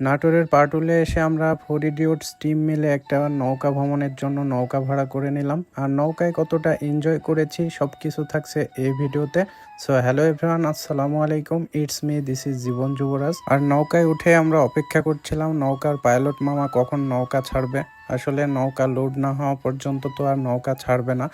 নাটোরের পাটুলে এসে আমরা ফোর ফরিডিওট স্টিম মিলে একটা নৌকা ভ্রমণের জন্য নৌকা ভাড়া করে নিলাম। আর নৌকায় কতটা এনজয় করেছি সব কিছু থাকছে এই ভিডিওতে। সো হ্যালো এভরিওয়ান আসসালামু আলাইকুম। It's me this is Jibon Jubraj. আর নৌকায় উঠে আমরা অপেক্ষা করছিলাম, নৌকার পাইলট মামা কখন নৌকা ছাড়বে? আসলে নৌকা লোড না হওয়া পর্যন্ত তো আর নৌকা ছাড়বে না।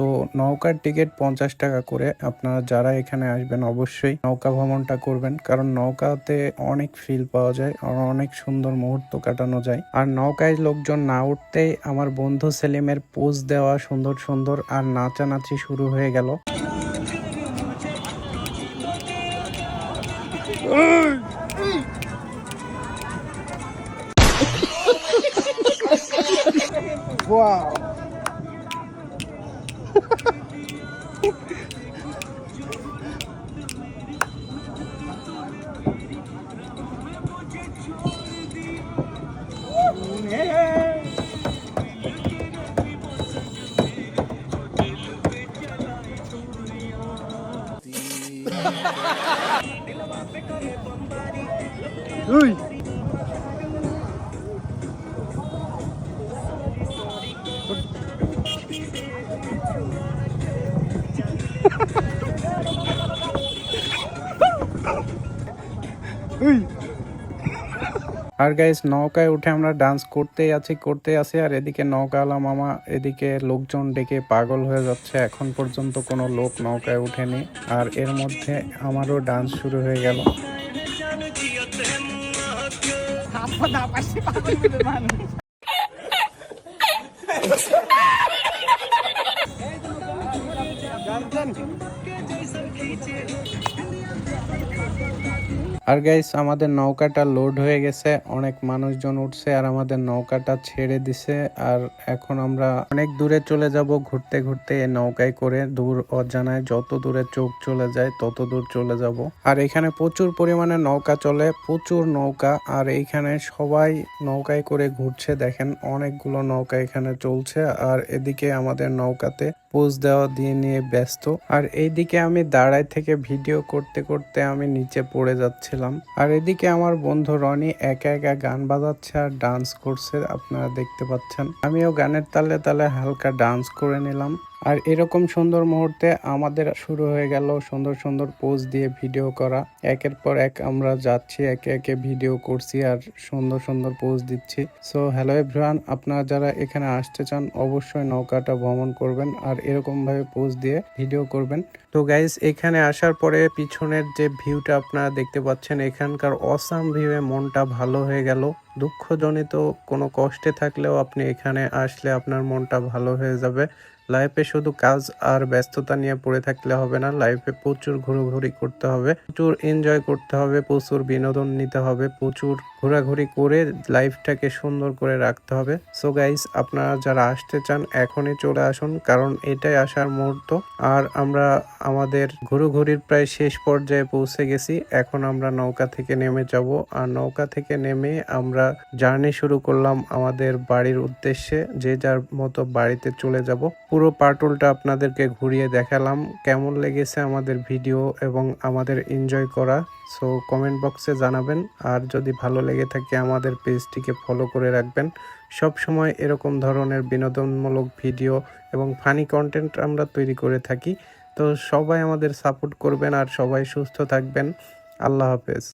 তো নৌকার টিকিট পঞ্চাশ টাকা করে আপনারা যারা এখানে আসবেন অবশ্যই নৌকা ভ্রমণটা করবেন। কারণ নৌকাতে অনেক ফিল পাওয়া যায় আর অনেক সুন্দর মুহূর্ত কাটানো যায়। আর নৌকায় লোকজন না উঠতেই আমার বন্ধু সেলিমের পোজ দেওয়া সুন্দর সুন্দর আর নাচানাচি শুরু হয়ে গেল। Oi আর গাইস নৌকায় উঠে আমরা ডান্স করতেই আছি করতে আছি, আর এদিকে নৌকাওয়ালা মামা, এদিকে লোকজন ডেকে পাগল হয়ে যাচ্ছে। এখন পর্যন্ত কোনো লোক নৌকায় উঠেনি আর এর মধ্যে আমারও ডান্স শুরু হয়ে গেল। আর গাইস আমাদের নৌকাটা লোড হয়ে গেছে। অনেক মানুষজন উঠছে আর আমাদের নৌকাটা ছেড়ে দিছে। আর এখন আমরা অনেক দূরে চলে যাব ঘুরতে ঘুরতে এই নৌকায় করে। দূর অজানায় যত দূরে চোখ চলে যায়, তত দূর চলে যাব। আর এখানে প্রচুর পরিমাণে নৌকা চলে, প্রচুর নৌকা। আর এইখানে সবাই নৌকায় করে ঘুরছে। দেখেন অনেকগুলো নৌকা এখানে চলছে। আর এদিকে আমাদের নৌকাতে পোজ দেওয়া দিয়ে নিয়ে ব্যস্ত। আর এইদিকে আমি দাঁড়ায় থেকে ভিডিও করতে করতে আমি নিচে পড়ে যাচ্ছিলাম। আর এদিকে আমার বন্ধু রনি একা একা গান বাজাচ্ছে আর ডান্স করছে, আপনারা দেখতে পাচ্ছেন। আমিও গানের তালে তালে হালকা ডান্স করে নিলাম। আর এরকম সুন্দর মুহূর্তে আমাদের শুরু হয়ে গেল সুন্দর সুন্দর পোজ দিয়ে ভিডিও করা। একের পর এক আমরা যাচ্ছি, একে একে ভিডিও করছি আর সুন্দর সুন্দর পোজ দিচ্ছি। সো হ্যালো এভরিওয়ান আপনারা যারা এখানে আসতে চান অবশ্যই নৌকাটা ভ্রমণ করবেন আর এরকম ভাবে পোজ দিয়ে ভিডিও করবেন। তো গাইজ এখানে আসার পরে পিছনের যে ভিউটা আপনারা দেখতে পাচ্ছেন, এখানকার অসাম ভিউয়ে মনটা ভালো হয়ে গেল। দুঃখজনিত কোনো কষ্টে থাকলেও আপনি এখানে আসলে আপনার মনটা ভালো হয়ে যাবে। লাইফে শুধু কাজ আর ব্যস্ততা নিয়ে পড়ে থাকলে হবে না লাইফে প্রচুর ঘোরাঘুরি করতে হবে, প্রচুর এনজয় করতে হবে, প্রচুর বিনোদন নিতে হবে, প্রচুর ঘোরাঘুরি করে লাইফটাকে সুন্দর করে রাখতে হবে। সো গাইস আপনারা যারা আসতে চান, এখনই চলে আসুন, কারণ এটাই আসার মুহূর্ত। আর আমরা আমাদের ঘুরোঘুরির প্রায় শেষ পর্যায়ে পৌঁছে গেছি। এখন আমরা নৌকা থেকে নেমে যাব। আর নৌকা থেকে নেমে আমরা জার্নি শুরু করলাম আমাদের বাড়ির উদ্দেশ্যে, যে যার মতো বাড়িতে চলে যাব। পুরো পাটুলটা আপনাদেরকে ঘুরিয়ে দেখালাম, কেমন লেগেছে আমাদের ভিডিও এবং আমাদের এনজয় করা। সো কমেন্ট বক্সে জানাবেন, আর যদি ভালো লেগে থাকে আমাদের পেজটিকে ফলো করে রাখবেন। সব সময় এরকম ধরনের বিনোদনমূলক ভিডিও এবং ফানি কন্টেন্ট আমরা তৈরি করে থাকি। তো সবাই আমাদের সাপোর্ট করবেন আর সবাই সুস্থ থাকবেন। আল্লাহ হাফেজ।